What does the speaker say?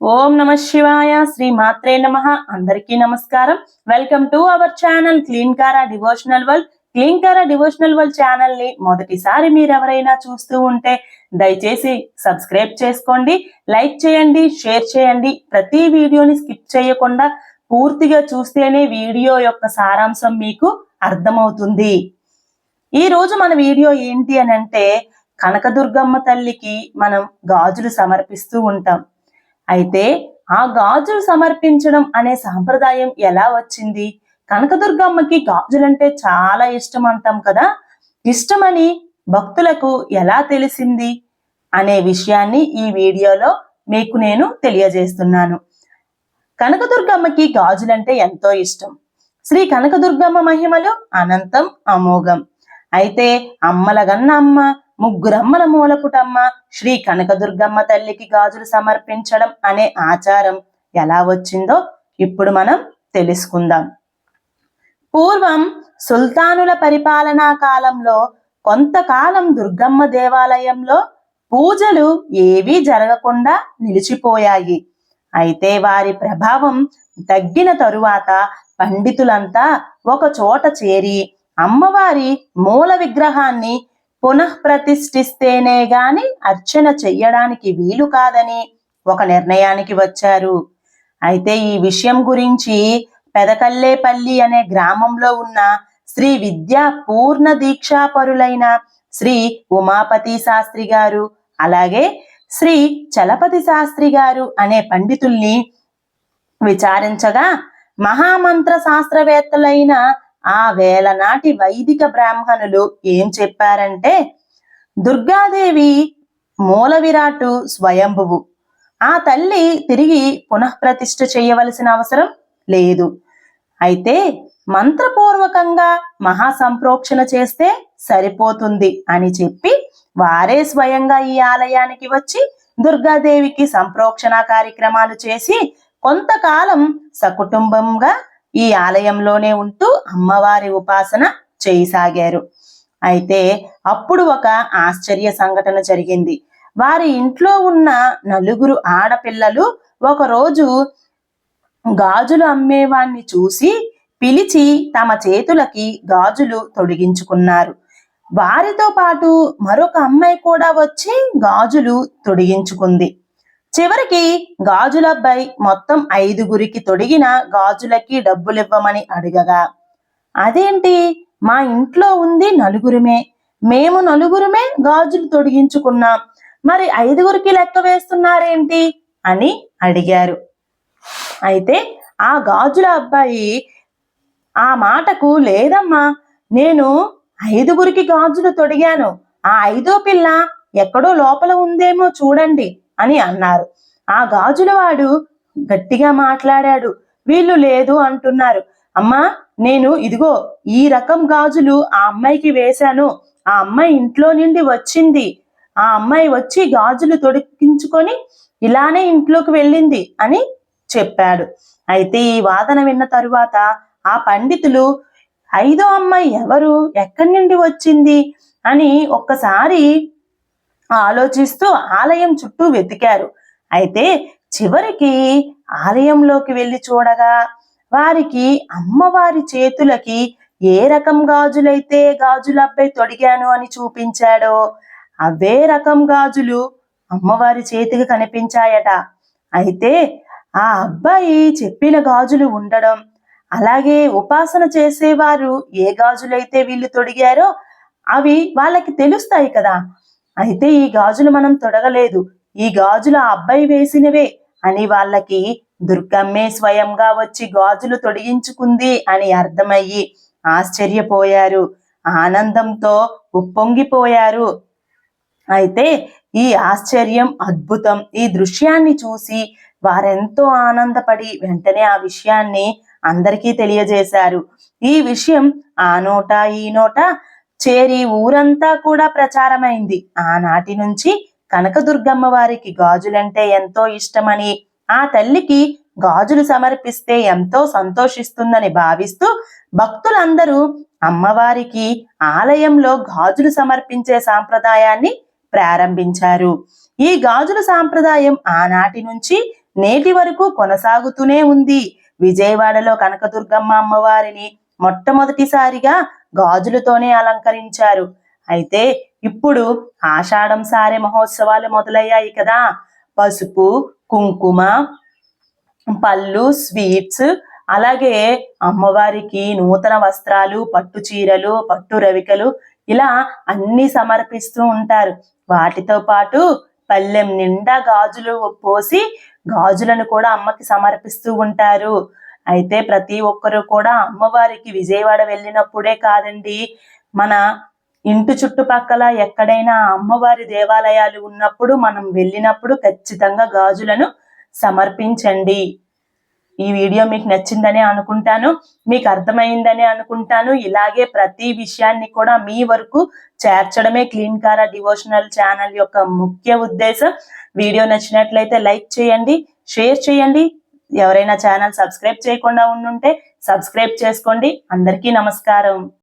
ఓం నమ శివాయ శ్రీ మాత్రే నమ. అందరికీ నమస్కారం. Welcome to our channel clean కారా డివోషనల్ వరల్డ్ క్లీన్ కారా డివోషనల్ వరల్డ్ ఛానల్ని మొదటిసారి మీరు ఎవరైనా చూస్తూ ఉంటే దయచేసి సబ్స్క్రైబ్ చేసుకోండి లైక్ చేయండి షేర్ చేయండి. ప్రతి వీడియోని స్కిప్ చేయకుండా పూర్తిగా చూస్తేనే వీడియో యొక్క సారాంశం మీకు అర్థమవుతుంది. ఈ రోజు మన వీడియో ఏంటి అని అంటే కనకదుర్గమ్మ తల్లికి మనం గాజులు సమర్పిస్తూ ఉంటాం. అయితే ఆ గాజులు సమర్పించడం అనే సాంప్రదాయం ఎలా వచ్చింది? కనకదుర్గమ్మకి గాజులంటే చాలా ఇష్టం అంటాం కదా? ఇష్టమని భక్తులకు ఎలా తెలిసింది? అనే విషయాన్ని ఈ వీడియోలో మీకు నేను తెలియజేస్తున్నాను. కనకదుర్గమ్మకి గాజులంటే ఎంతో ఇష్టం. శ్రీ కనకదుర్గమ్మ మహిమలు అనంతం అమోఘం. అయితే అమ్మలగన్న అమ్మ ముగ్గురమ్మల మూలపుటమ్మ శ్రీ కనకదుర్గమ్మ తల్లికి గాజులు సమర్పించడం అనే ఆచారం ఎలా వచ్చిందో ఇప్పుడు మనం తెలుసుకుందాం. పూర్వం సుల్తానుల పరిపాలనా కాలంలో కొంతకాలం దుర్గమ్మ దేవాలయంలో పూజలు ఏవీ జరగకుండా నిలిచిపోయాయి. అయితే వారి ప్రభావం తగ్గిన తరువాత పండితులంతా ఒక చోట చేరి అమ్మవారి మూల విగ్రహాన్ని పునఃప్రతిష్ఠిస్తేనే గాని అర్చన చెయ్యడానికి వీలు కాదని ఒక నిర్ణయానికి వచ్చారు. అయితే ఈ విషయం గురించి పెదకల్లేపల్లి అనే గ్రామంలో ఉన్న శ్రీ విద్యా పూర్ణ దీక్షాపరులైన శ్రీ ఉమాపతి శాస్త్రి గారు అలాగే శ్రీ చలపతి శాస్త్రి గారు అనే పండితుల్ని విచారించగా మహామంత్ర శాస్త్రవేత్తలైన ఆ వేల నాటి వైదిక బ్రాహ్మణులు ఏం చెప్పారంటే దుర్గాదేవి మూల విరాటు స్వయంభువు. ఆ తల్లి తిరిగి పునఃప్రతిష్ఠ చేయవలసిన అవసరం లేదు. అయితే మంత్రపూర్వకంగా మహాసంప్రోక్షణ చేస్తే సరిపోతుంది అని చెప్పి వారే స్వయంగా ఈ ఆలయానికి వచ్చి దుర్గాదేవికి సంప్రోక్షణ కార్యక్రమాలు చేసి కొంతకాలం సకుటుంబంగా ఈ ఆలయంలోనే ఉంటూ అమ్మవారి ఉపాసన చేయసాగారు. అయితే అప్పుడు ఒక ఆశ్చర్య సంఘటన జరిగింది. వారి ఇంట్లో ఉన్న నలుగురు ఆడపిల్లలు ఒకరోజు గాజులు అమ్మేవాణ్ణి చూసి పిలిచి తమ చేతులకి గాజులు తొడిగించుకున్నారు. వారితో పాటు మరొక అమ్మాయి కూడా వచ్చి గాజులు తొడిగించుకుంది. చివరికి గాజులబ్బాయి మొత్తం ఐదుగురికి తొడిగిన గాజులకి డబ్బులివ్వమని అడగగా అదేంటి? మా ఇంట్లో ఉంది నలుగురిమే. మేము నలుగురిమే గాజులు తొడిగించుకున్నాం. మరి ఐదుగురికి లెక్క వేస్తున్నారేంటి? అని అడిగారు. అయితే ఆ గాజుల అబ్బాయి ఆ మాటకు లేదమ్మా. నేను ఐదుగురికి గాజులు తొడిగాను. ఆ ఐదో పిల్ల ఎక్కడో లోపల ఉందేమో చూడండి. అని అన్నారు. ఆ గాజులవాడు గట్టిగా మాట్లాడాడు. వీళ్ళు లేదు అంటున్నారు. అమ్మా నేను ఇదిగో ఈ రకం గాజులు ఆ అమ్మాయికి వేశాను. ఆ అమ్మాయి ఇంట్లో నుండి వచ్చింది. ఆ అమ్మాయి వచ్చి గాజులు తొడిగించుకొని ఇలానే ఇంట్లోకి వెళ్ళింది అని చెప్పాడు. అయితే ఈ వాదన విన్న తరువాత ఆ పండితులు ఐదో అమ్మాయి ఎవరు? ఎక్కడి నుండి వచ్చింది? అని ఒక్కసారి ఆలోచిస్తూ ఆలయం చుట్టూ వెతికారు. అయితే చివరికి ఆలయంలోకి వెళ్ళి చూడగా వారికి అమ్మవారి చేతులకి ఏ రకం గాజులైతే గాజుల తొడిగాను అని చూపించాడో అవే రకం గాజులు అమ్మవారి చేతికి కనిపించాయట. అయితే ఆ అబ్బాయి చెప్పిన గాజులు ఉండడం అలాగే ఉపాసన చేసేవారు ఏ గాజులైతే వీళ్ళు తొడిగారో అవి వాళ్ళకి తెలుస్తాయి కదా. అయితే ఈ గాజులు మనం తొడగలేదు. ఈ గాజులు ఆ అబ్బాయి వేసినవే అని వాళ్ళకి దుర్గమ్మే స్వయంగా వచ్చి గాజులు తొడిగించుకుంది అని అర్థమయ్యి ఆశ్చర్యపోయారు. ఆనందంతో ఉప్పొంగిపోయారు. అయితే ఈ ఆశ్చర్యం అద్భుతం. ఈ దృశ్యాన్ని చూసి వారెంతో ఆనందపడి వెంటనే ఆ విషయాన్ని అందరికీ తెలియజేశారు. ఈ విషయం ఆ నోట ఈ నోట చేరి ఊరంతా కూడా ప్రచారమైంది. ఆనాటి నుంచి కనకదుర్గమ్మ వారికి గాజులంటే ఎంతో ఇష్టమని ఆ తల్లికి గాజులు సమర్పిస్తే ఎంతో సంతోషిస్తుందని భావిస్తూ భక్తులందరూ అమ్మవారికి ఆలయంలో గాజులు సమర్పించే సాంప్రదాయాన్ని ప్రారంభించారు. ఈ గాజుల సాంప్రదాయం ఆనాటి నుంచి నేటి వరకు కొనసాగుతూనే ఉంది. విజయవాడలో కనకదుర్గమ్మ అమ్మవారిని మొట్టమొదటిసారిగా గాజులతోనే అలంకరించారు. అయితే ఇప్పుడు ఆషాఢం సారే మహోత్సవాలు మొదలయ్యాయి కదా. పసుపు కుంకుమ పళ్ళు స్వీట్స్ అలాగే అమ్మవారికి నూతన వస్త్రాలు పట్టు చీరలు పట్టు రవికలు ఇలా అన్ని సమర్పిస్తూ ఉంటారు. వాటితో పాటు పల్లెం నిండా గాజులు పోసి గాజులను కూడా అమ్మకి సమర్పిస్తూ ఉంటారు. అయితే ప్రతి ఒక్కరు కూడా అమ్మవారికి విజయవాడ వెళ్ళినప్పుడే కాదండి మన ఇంటి చుట్టుపక్కల ఎక్కడైనా అమ్మవారి దేవాలయాలు ఉన్నప్పుడు మనం వెళ్ళినప్పుడు ఖచ్చితంగా గాజులను సమర్పించండి. ఈ వీడియో మీకు నచ్చిందని అనుకుంటాను మీకు అర్థమైందని అనుకుంటాను. ఇలాగే ప్రతి విషయాన్ని కూడా మీ వరకు చేర్చడమే క్లీన్ కారా డివోషనల్ ఛానల్ యొక్క ముఖ్య ఉద్దేశం. వీడియో నచ్చినట్లయితే లైక్ చేయండి షేర్ చేయండి. ఎవరైనా ఛానల్ సబ్స్క్రైబ్ చేయకుండా ఉండుంటే సబ్స్క్రైబ్ చేసుకోండి. అందరికీ నమస్కారం.